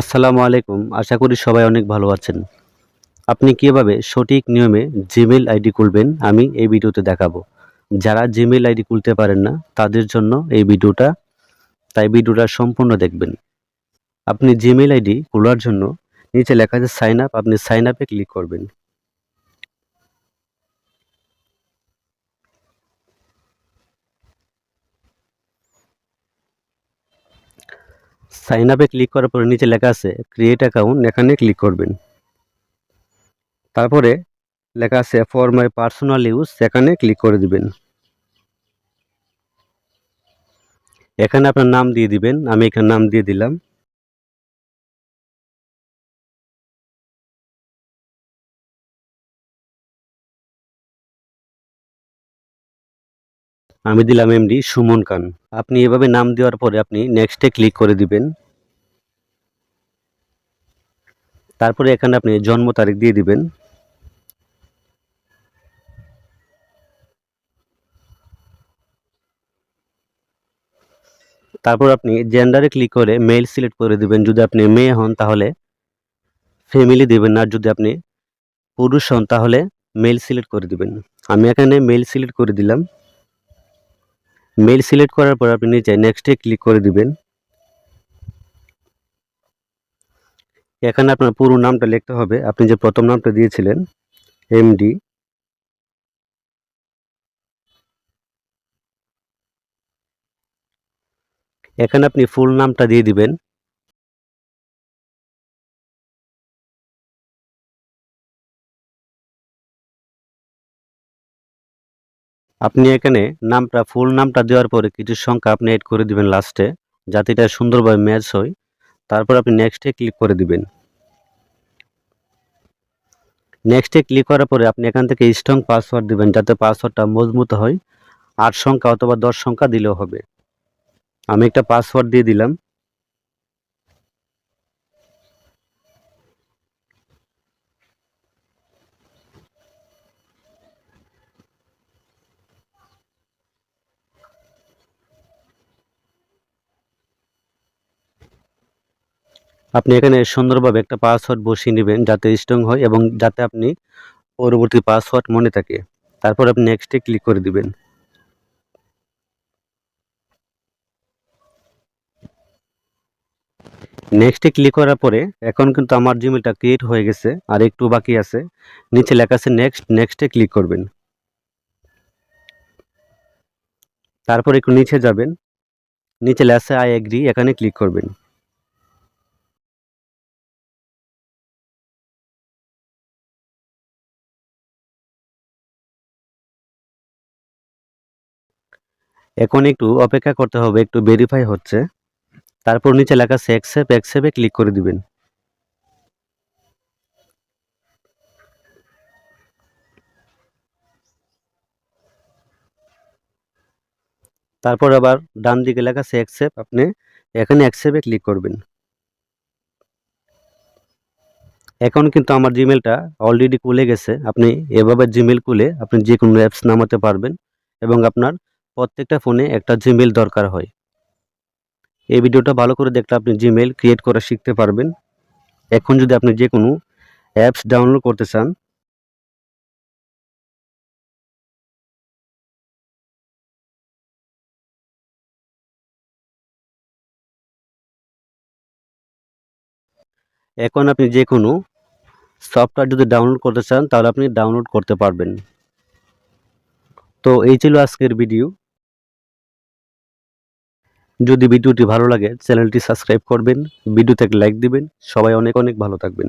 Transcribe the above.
আসসালামু আলাইকুম। আশা করি সবাই অনেক ভালো আছেন। আপনি কীভাবে সঠিক নিয়মে জিমেল আইডি খুলবেন? আমি এই ভিডিওতে দেখাবো। যারা জিমেল আইডি খুলতে পারেন না, তাদের জন্য এই ভিডিওটা, তাই ভিডিওটা সম্পূর্ণ দেখবেন। আপনি জিমেল আইডি খোলার জন্য নিচে লেখা আছে সাইন আপ, আপনি সাইন আপে ক্লিক করবেন। সাইন আপে ক্লিক করার পরে নিচে লেখা আছে ক্রিয়েট অ্যাকাউন্ট এখানে ক্লিক করবেন। তারপরে লেখা আছে ফর মাই পার্সোনাল ইউজ এখানে ক্লিক করে দিবেন। এখানে আপনার নাম দিয়ে দিবেন, আমি এখানে নাম দিয়ে দিলাম। আমি দিলাম এমডি সুমন খান। আপনি এভাবে নাম দেওয়ার পরে আপনি নেক্সটে ক্লিক করে দিবেন। তারপরে এখানে আপনি জন্ম তারিখ দিয়ে দিবেন। তারপর আপনি জেন্ডারে ক্লিক করে মেল সিলেক্ট করে দিবেন। যদি আপনি মেয়ে হন তাহলে ফ্যামিলি দিবেন আর যদি আপনি পুরুষ হন তাহলে মেল সিলেক্ট করে দিবেন। আমি এখানে মেল সিলেক্ট করে দিলাম। মেল সিলেক্ট করার পর আপনি নিচে নেক্সটে ক্লিক করে দিবেন। এখানে আপনার পুরো নামটা লিখতে হবে। আপনি যে প্রথম নামটা দিয়েছিলেন এমডি এখানে আপনি ফুল নামটা দিয়ে দিবেন। আপনি এখানে নামটা ফুল নামটা দেওয়ার পরে কিছু সংখ্যা আপনি এড করে দিবেন লাস্টে যাতে এটা সুন্দরভাবে ম্যাচ হয়। তারপর আপনি নেক্সটে ক্লিক করে দিবেন। নেক্সটে ক্লিক করার পরে আপনি এখান থেকে স্ট্রং পাসওয়ার্ড দিবেন, যাতে পাসওয়ার্ডটা মজবুত হয়। আট সংখ্যা অথবা দশ সংখ্যা দিলেও হবে। আমি একটা পাসওয়ার্ড দিয়ে দিলাম। আপনি এখানে সুন্দরভাবে একটা পাসওয়ার্ড বসিয়ে নেবেন যাতে স্ট্রং হয় এবং যাতে আপনি পরবর্তী পাসওয়ার্ড মনে থাকে। তারপর আপনি নেক্সটে ক্লিক করে দিবেন। নেক্সটে ক্লিক করার পরে এখন কিন্তু আমার জিমেলটা ক্রিয়েট হয়ে গেছে আর একটু বাকি আছে। নিচে লেখা আছে নেক্সট নেক্সটে ক্লিক করবেন। তারপর একটু নিচে যাবেন। নিচে লেখা আছে আই এগ্রি এখানে ক্লিক করবেন। এখন একটু অপেক্ষা করতে হবে, একটু ভেরিফাই হচ্ছে। তারপর নিচে লেখা অ্যাকসেপ্ট অ্যাকসেপ্টে ক্লিক করে দিবেন। তারপর আবার ডান দিকে লেখা অ্যাকসেপ্ট আপনি এখানে অ্যাকসেপ্টে ক্লিক করবেন। এখন কিন্তু আমার জিমেলটা অলরেডি খুলে গেছে। আপনি এভাবে জিমেল খুলে আপনি যে কোনো অ্যাপস নামাতে পারবেন এবং আপনার প্রত্যেকটা ফোনে একটা জিমেল দরকার হয়। এই ভিডিওটা ভালো করে দেখলে আপনি জিমেল ক্রিয়েট করা শিখতে পারবেন। এখন যদি আপনি যে কোনো অ্যাপস ডাউনলোড করতে চান, এখন আপনি যে কোনো সফটওয়্যার যদি ডাউনলোড করতে চান, তাহলে আপনি ডাউনলোড করতে পারবেন। তো এই ছিল আজকের ভিডিও যদি ভিডিওটি ভালো লাগে, চ্যানেলটি সাবস্ক্রাইব করবেন, ভিডিওতে লাইক দিবেন, সবাই অনেক অনেক ভালো থাকবেন।